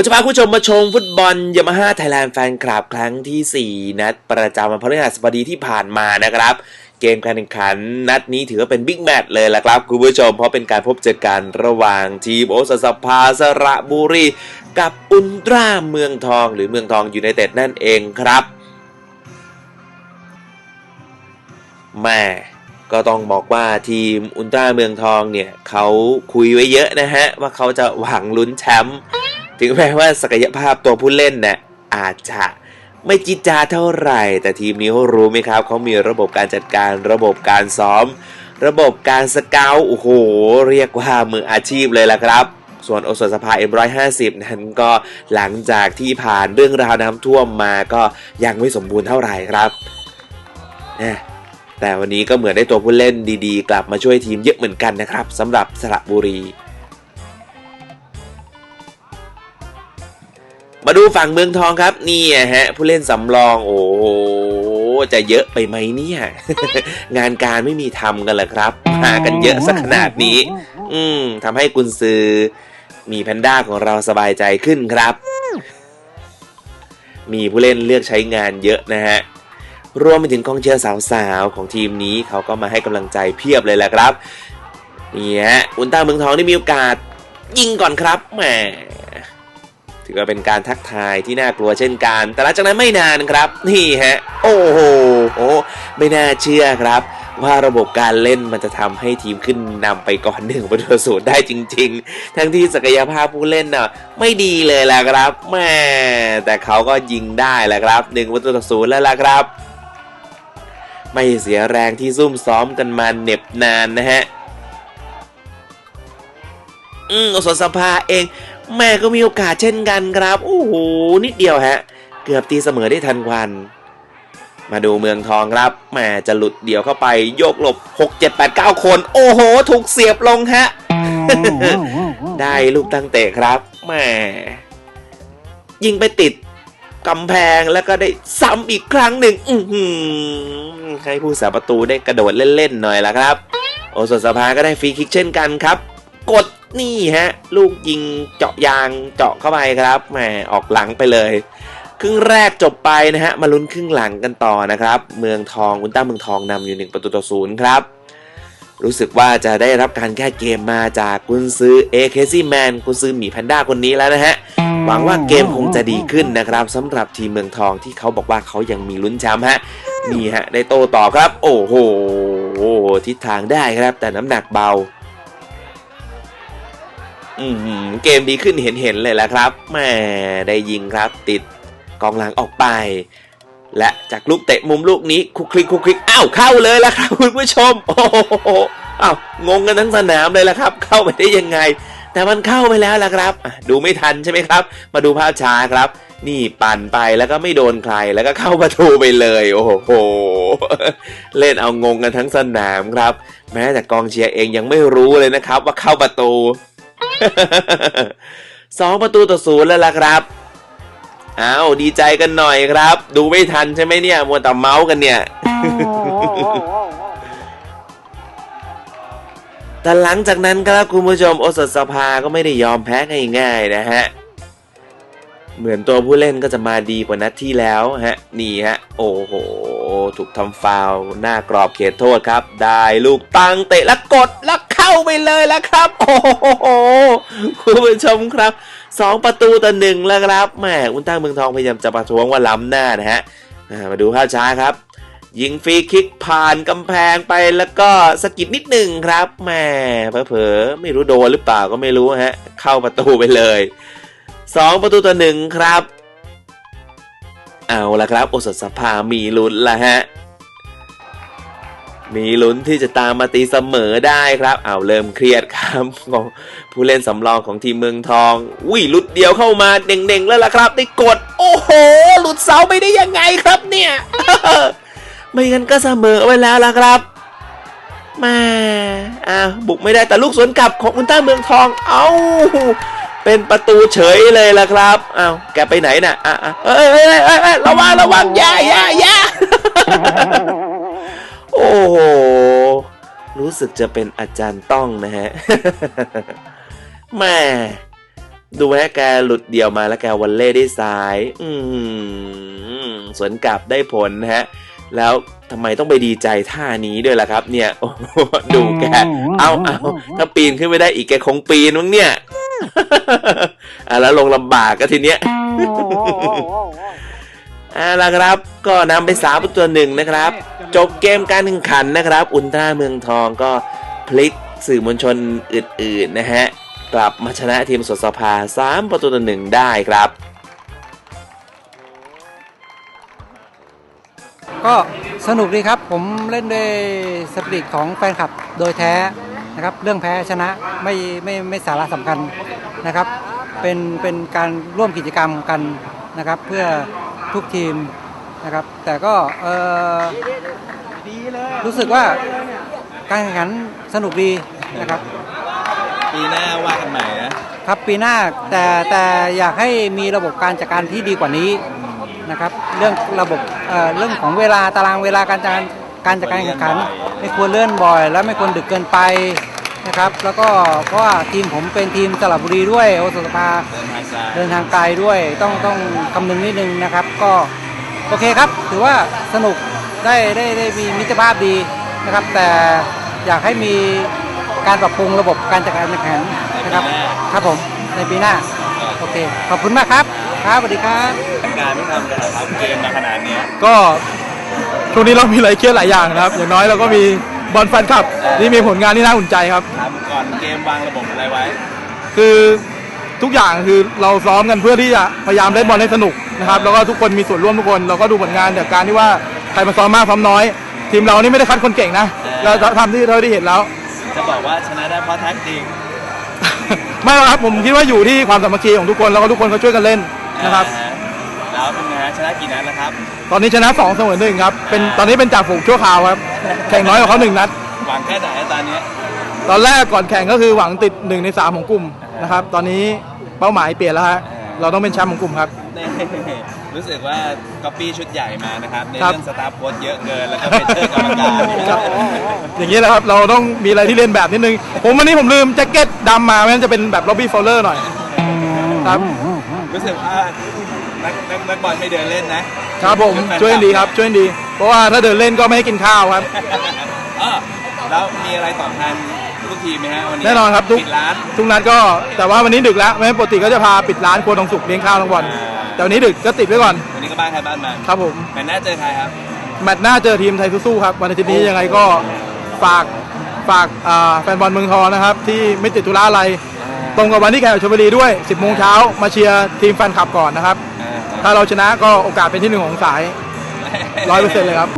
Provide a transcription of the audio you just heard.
ผมจะพาคุณผู้ชมมาชมฟุตบอลยามาฮ่าไทยแลนด์แฟนคลับครั้งที่ 4 นัดประจำวันพฤหัสบดีที่ผ่านมานะครับ เกมการแข่งขันนัดนี้ถือว่าเป็นบิ๊กแมตช์เลยละครับคุณผู้ชม เพราะเป็นการพบเจอกันระหว่างทีมโอสสภาสระบุรี กับอุลตร้าเมืองทอง หรือเมืองทองยูไนเต็ดนั่นเองครับแม่ก็ต้องบอกว่าทีมอุลตร้าเมืองทองเนี่ยเขาคุยไว้เยอะนะฮะ ว่าเขาจะหวังลุ้นแชมป์ ถึงแม้ว่าศักยภาพตัวผู้เล่นเนี่ยอาจจะไม่จิจาเท่าไหร่ แต่ทีมนี้เขารู้ไหมครับเขามีระบบการจัดการระบบการซ้อม ระบบการสเกลโอ้โห เรียกว่ามืออาชีพเลยละครับ ส่วนโอสถสภาเอ็มร้อยห้าสิบนั้นก็หลังจากที่ผ่านเรื่องราวน้ำท่วมมาก็ยังไม่สมบูรณ์เท่าไหร่ครับแต่วันนี้ก็เหมือนได้ตัวผู้เล่นดีๆ กลับมาช่วยทีมเยอะเหมือนกันนะครับสำหรับสระบุรี มาดูฝั่งเมืองทองครับนี่ฮะ ผู้เล่นสำรองโอ้จะเยอะไปไหมเนี่ย งานการไม่มีทำกันเหรอครับมากันเยอะสักขนาดนี้ อืมทำให้กุนซือ มีแพนด้าของเราสบายใจขึ้นครับ มีผู้เล่นเลือกใช้งานเยอะนะฮะรวมไปถึงกองเชียร์สาวๆของทีมนี้เขาก็มาให้กำลังใจเพียบเลยแหละครับนี่ฮะอุลตร้าเมืองทองได้มีโอกาสยิงก่อนครับแหม ถือว่าเป็นการทักทายที่น่ากลัวเช่นกัน แต่หลังจากนั้นไม่นานครับ นี่ฮะ โอ้โหโอ้ไม่น่าเชื่อครับ ว่าระบบการเล่นมันจะทำให้ทีมขึ้นนำไปก่อนหนึ่งประตูศูนย์ได้จริง ๆ ทั้งที่ศักยภาพผู้เล่นน่ะไม่ดีเลยแหละครับแม่แต่เขาก็ยิงได้แหละครับหนึ่งประตูต่อศูนย์แล้วล่ะครับ ไม่เสียแรงที่ซุ่มซ้อมกันมาเหน็บนานนะฮะ อืมอสสภาเอง แม่ก็มีโอกาสเช่นกันครับ โอ้โห นิดเดียวฮะ เกือบตีเสมอได้ทันควัน มาดูเมืองทองครับแม่จะหลุดเดี่ยวเข้าไป โยกหลบ 6 7 8 9 คน โอ้โห ถูกเสียบลงฮะ ได้ลูกตั้งเตะครับแม่ยิงไปติดกำแพงแล้วก็ได้ซ้ำอีกครั้งหนึ่งอือหือให้ผู้สาประตูได้กระโดดเล่นๆหน่อยละครับ โอสถสภาก็ได้ฟรีคิกเช่นกันครับ กดนี่ฮะ ลูกยิงเจาะยางเจาะเข้าไปครับแหมออกหลังไปเลย ครึ่งแรกจบไปนะฮะ มาลุ้นครึ่งหลังกันต่อนะครับ เมืองทองอุลต้าเมืองทองนำอยู่หนึ่งประตูต่อศูนย์ครับรู้สึกว่าจะได้รับการแก้เกมมาจากกุนซื้อเอเคซี่แมนกุนซื้อหมีแพนด้าคนนี้แล้วนะฮะ หวังว่าเกมคงจะดีขึ้นนะครับสำหรับทีมเมืองทองที่เขาบอกว่าเขายังมีลุ้นแชมป์ฮะนี่ฮะ ได้โต้ตอบครับ โอ้โหทิศทางได้ครับแต่น้ำหนักเบา อืมเกมดีขึ้นเห็นเห็นเลยแหละครับแหมได้ยิงครับ ติดกองหลังออกไป และจากลูกเตะมุมลูกนี้คุกคลิกคุกคลิกอ้าวเข้าเลยแล้วครับคุณผู้ชม โอ้โหอ้าวงงกันทั้งสนามเลยละครับ เข้าไปได้ยังไง แต่มันเข้าไปแล้วละครับดูไม่ทันใช่ไหมครับ มาดูภาพช้าครับ นี่ปั่นไปแล้วก็ไม่โดนใครแล้วก็เข้าประตูไปเลย โอ้โหเล่นเอางงกันทั้งสนามครับ แม้แต่กองเชียร์เองยังไม่รู้เลยนะครับ ว่าเข้าประตู สองประตูต่อศูนย์แล้วล่ะครับอ้าวดีใจกันหน่อยครับ ดูไม่ทันใช่ไหมเนี่ยมัวแต่เมาส์กันเนี่ย แต่หลังจากนั้นครับคุณผู้ชมโอสถสภาก็ไม่ได้ยอมแพ้ง่ายๆนะฮะ เหมือนตัวผู้เล่นก็จะมาดีกว่านัดที่แล้วฮะ นี่ฮะ โอ้โห ถูกทำฟาวหน้ากรอบเขตโทษครับ ได้ลูกตังเตะแล้วกดแล้วาไปเลยแล้วครับ โอ้โหคุณผู้ชมครับสองประตูต่อหนึ่งแล้วครับแหมอุลตร้าเมืองทองพยายามจะประท้วงว่าล้ำหน้านะฮะมาดูภาพช้าครับ ยิงฟรีคิกผ่านกำแพงไปแล้วก็สะกิดนิดหนึ่งครับแหมเผลอๆไม่รู้โดนหรือเปล่าก็ไม่รู้ฮะ เข้าประตูไปเลยสองประตูต่อหนึ่งครับ เอาละครับ โอสถสภามีลุ้นละฮะ มีลุ้นที่จะตามมาตีเสมอได้ครับเอาเริ่มเครียดครับของผู้เล่นสำรองของทีมเมืองทองอุ้ยลุดเดียวเข้ามาเด่งๆแล้วล่ะครับได้กด โอ้โห หลุดเสาไปได้ยังไงครับเนี่ยไม่งั้นก็เสมอไว้แล้วล่ะครับมาอ่าบุกไม่ได้แต่ลูกสวนกลับของอุลตร้าเมืองทอง เอ้า เป็นประตูเฉยเลยล่ะครับอ้าวแกไปไหนน่ะอะอะเอ้ยเอ้ยเอ้ยเอ้ยระวังระวังอย่าอย่าอย่า สึกจะเป็นอาจารย์ต้องนะฮะแม่ดูฮะแกหลุดเดี่ยวมาแล้วแกวันเล่ได้ซ้าย อืมสวนกลับได้ผลนะฮะ แล้วทำไมต้องไปดีใจท่านี้ด้วยล่ะครับ เนี่ยโอ้ดูแก เอาเอาถ้าปีนขึ้นไม่ได้อีกแกคงปีนมั้งเนี่ยอะแล้วลงลำบากก็ทีเนี้ย เอาละครับ ก็นำไปสามประตูหนึ่งนะครับ จบเกมการแข่งขันนะครับ อุลตร้าเมืองทองก็พลิกสื่อมวลชนอื่นๆนะฮะ กลับมาชนะทีมสดสภา 3 ประตูต่อหนึ่งได้ครับ ก็สนุกดีครับผมเล่นด้วยสปิริตของแฟนคลับโดยแท้นะครับ เรื่องแพ้ชนะไม่ไม่ไม่สาระสำคัญนะครับ เป็นเป็นการร่วมกิจกรรมกันนะครับ เพื่อ ทุกทีมนะครับ แต่ก็เอ่อรู้สึกว่าการแข่งขันสนุกดีนะครับ ปีหน้าว่ากันใหม่นะครับปีหน้าแต่แต่อยากให้มีระบบการจัดการที่ดีกว่านี้นะครับ เรื่องระบบเอ่อเรื่องของเวลาตารางเวลาการจัดการการจัดการแข่งขัน ไม่ควรเลื่อนบ่อย และไม่ควรดึกเกินไป นะครับ แล้วก็เพราะว่าทีมผมเป็นทีมสระบุรีด้วยโอสถสภาเดินทางซ้ายเดินทางไกลด้วยต้องต้องคำนึงนิดนึงนะครับ ก็โอเคครับ ถือว่าสนุกได้ได้ได้มีมิตรภาพดีนะครับ แต่อยากให้มีการปรับปรุงระบบการจัดการแข่งขันนะครับ ครับผมในปีหน้าโอเค ขอบคุณมากครับ ครับสวัสดีครับการไม่ทำเลยเหรอครับเกมมาขนาดเนี้ยก็ช่วงนี้เรามีอะไรเครียดหลายอย่างนะครับ อย่างน้อยเราก็มี บอลแฟนคลับที่มีผลงานที่น่าอุ่นใจครับครับก่อนเกมวางระบบอะไรไว้ คือทุกอย่างคือเราซ้อมกันเพื่อที่จะพยายามเล่นบอลให้สนุกนะครับแล้วก็ทุกคนมีส่วนร่วมทุกคน เราก็ดูผลงานจากการที่ว่าใครมาซ้อมมากซ้อมน้อย ทีมเรานี่ไม่ได้คัดคนเก่งนะเราทำที่เราได้เห็นแล้ว จะบอกว่าชนะได้เพราะแท็กติกไม่หรอกครับผมคิดว่าอยู่ที่ความสามัคคีของทุกคนแล้วก็ทุกคนก็ช่วยกันเล่นนะครับอ่าแล้วเป็นไงฮะ ชนะกี่นัดแล้วครับ ตอนนี้ชนะ2เสมอหนึ่งครับ เป็นตอนนี้เป็นจ่าฝูงชั่วคราวครับ แข่งน้อยกว่าเขาหนึ่งนัด หวังแค่ไหนตอนเนี้ยตอนแรกก่อนแข่งก็คือหวังติด1ใน3ของกลุ่มนะครับ ตอนนี้เป้าหมายเปลี่ยนแล้วฮะ เราต้องเป็นแชมป์ของกลุ่มครับนี่รู้สึกว่าก๊อปปี้ชุดใหญ่มานะครับในครับ เรื่องสตาร์โค้ดเยอะเกินแล้วก็เป็นเชิญกรรมการอย่างนี้แหละครับ เราต้องมีอะไรที่เล่นแบบนิดนึง ผมวันนี้ผมลืมแจ็คเก็ตดำมาไม่งั้นจะเป็นแบบล็อบบี้ฟอลเลอร์หน่อยครับ รู้สึกว่า นักนักนักบอลไม่เดินเล่นนะครับผมช่วยกันดีครับช่วยกันดี เพราะว่าถ้าเดินเล่นก็ไม่ให้กินข้าวครับ เออแล้วมีอะไรตอบแทนทุกทีมไหมฮะวันนี้แน่นอนครับทุก ปิดร้านทุกนัดก็แต่ว่าวันนี้ดึกแล้วไม่งั้นปกติก็จะพาปิดร้านครัวทองสุกเลี้ยงข้าวทั้งวัน แต่วันนี้ดึกก็ติดไว้ก่อนวันนี้ก็บ้านใครบ้านมันครับผมแมตช์หน้าเจอใครครับ แมตช์หน้าเจอทีมไทยสู้ๆครับวันอาทิตย์นี้ยังไงก็ฝากฝากอ่าแฟนบอลเมืองทองนะครับที่ไม่ติดธุระอะไร ตรงกับวันที่แข่งกับชลบุรีด้วย 10โมงเช้ามาเชียร์ทีมแฟนคลับก่อนนะครับ ถ้าเราชนะก็โอกาสเป็นที่หนึ่งของสายร้อยเปอร์เซ็นต์เลยครับ